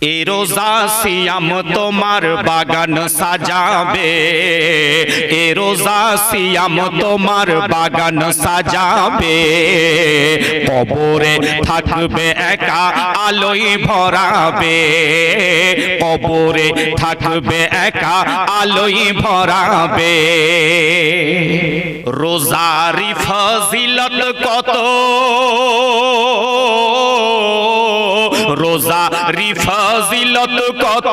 এ রোজা সিয়াম তোমার বাগান সাজাবে। এ রোজা সিয়াম তোমার বাগান সাজাবে। কবরে থাকবে একা আলোই ভরাবে। কবরে থাকবে একা আলোই ভরাবে। রোজারি ফজিলত কত? রোজা রিফাজিলত কত?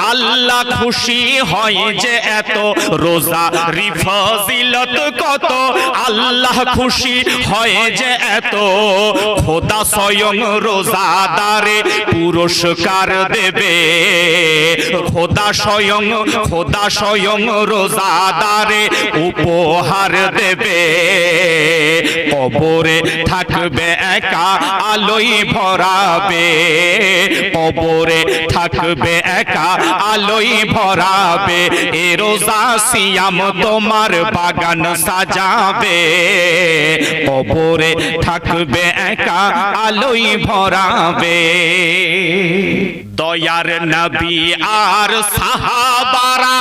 আল্লাহ খুশি হয় যে এত। রোজা রিফাজিলত কত? আল্লাহ খুশি হয় যে এত। খোদা স্বয়ং রোজাদারে পুরস্কার দেবে। খোদা স্বয়ং খোদা স্বয়ং রোজাদারে উপহার দেবে। কবরে থাকবে একা আলোই ভরাবে। কবরে থাকবে একা, আলোই ভরাবে, এ রোজা সিয়াম তোমার বাগান সাজাবে। কবরে থাকবে একা, আলোই ভরাবে। দয়ার নবী আর সাহাবারা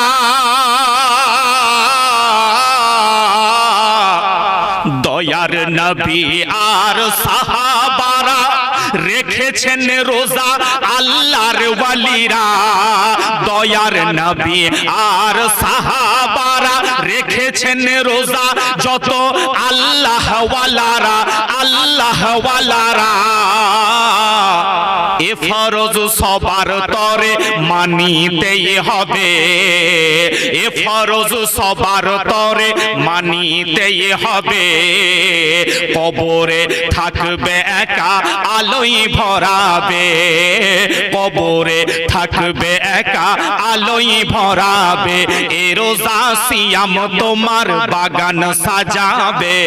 দয়ার নবী আর সাহাবারা রেখেছেন রোজা আল্লাহর ওয়ালিরা, দয়ার নবী আর সাহাবারা রেখেছেন রোজা। যত আল্লাহওয়ালারা আল্লাহওয়ালারা আল্লাহ ওয়ালারা এ ফরজ সবার তরে মানিতেই হবে। এ ফরজ সবার তরে মানিতেই হবে। কবরে থাকবে একা, আলোই ভরাবে। কবরে থাকবে একা, আলোই ভরাবে। এ রোজা সিয়াম তোমার বাগান সাজাবে।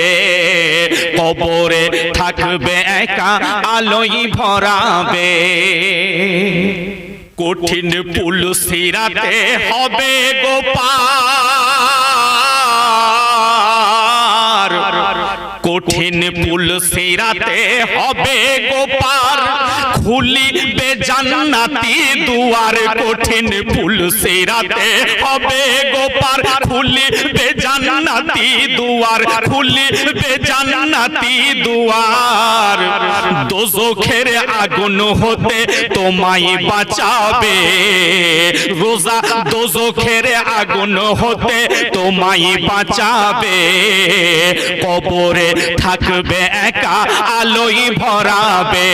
কবরে থাকবে একা, আলোই ভরাবে। কঠিন পুল সিরাতে হবে গোপার কঠিন পুল সিরাতে হবে গোপার খুলিবে জান্নাতি দুয়ার, কঠিন পুল সিরাতে হবে গোপার খুলিবে জান্নাতি দুয়ার, খুলিবে জান্নাতি দুয়ার। দোজখের আগুন হতে তোমায় বাঁচাবে। রোজা দোজখের আগুন হতে তোমায় বাঁচাবে। কবরে থাকবে একা, আলোই ভরাবে।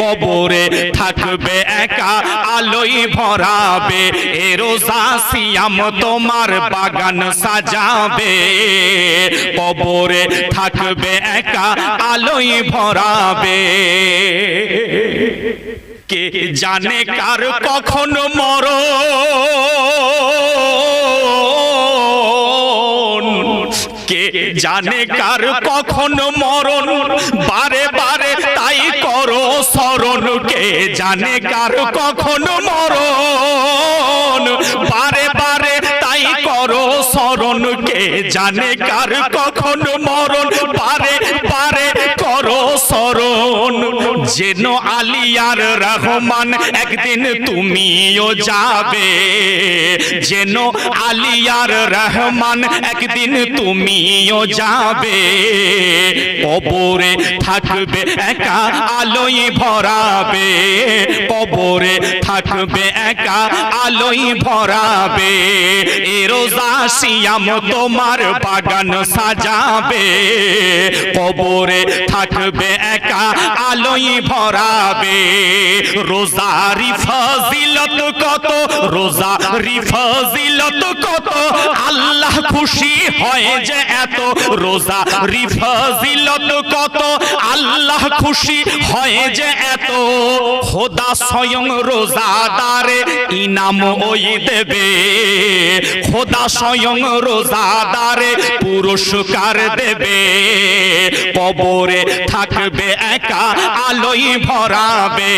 কবরে থাকবে একা, আলোই ভরাবে। এ রোজা তোমার বাগান সাজাবে। কবরে থাকবে একা, আলোই ভরাবে। কে জানে কার কখন মর কে জানে কার কখন মরণ? বারে বারে তাই করো স্মরণ কে জানে কার কখন মরণ? বারে বারে তাই করো স্মরণ কে জানে কার কখন মরণ? বারে বারে করো স্মরণ যেন আলিয়ার রহমান একদিন তুমিও যাবে। যেন আলিয়ার রহমান একদিন তুমিও যাবে। কবরে থাকবে একা আলোই ভরাবে। কবরে থাকবে একা, আলোই ভরাবে। এ রোজা সিয়াম তোমার বাগান সাজাবে। কবরে থাকবে একা, আলোই ভরাবে। রোজারি ফজিলত কত, রোজারি ফজিলত কত? আল্লাহ খুশি হয় যে এত রোজা রিফাজিলত কত? আল্লাহ খুশি হয় যে এত। খোদা স্বয়ং রোজাদারে ইনাম ওই দেবে। খোদা স্বয়ং রোজাদারে পুরস্কার দেবে। কবরে থাকবে একা আলোই ভরাবে।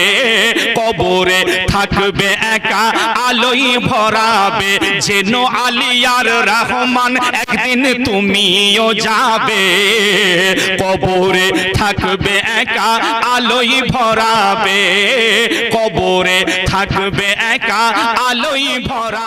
কবরে থাকবে একা আলোই ভরাবে। যেন আলিয়ার রহমান একদিন তুমিও যাবে। কবরে থাকবে একা আলোই ভরাবে। কবরে থাকবে একা আলোই ভরা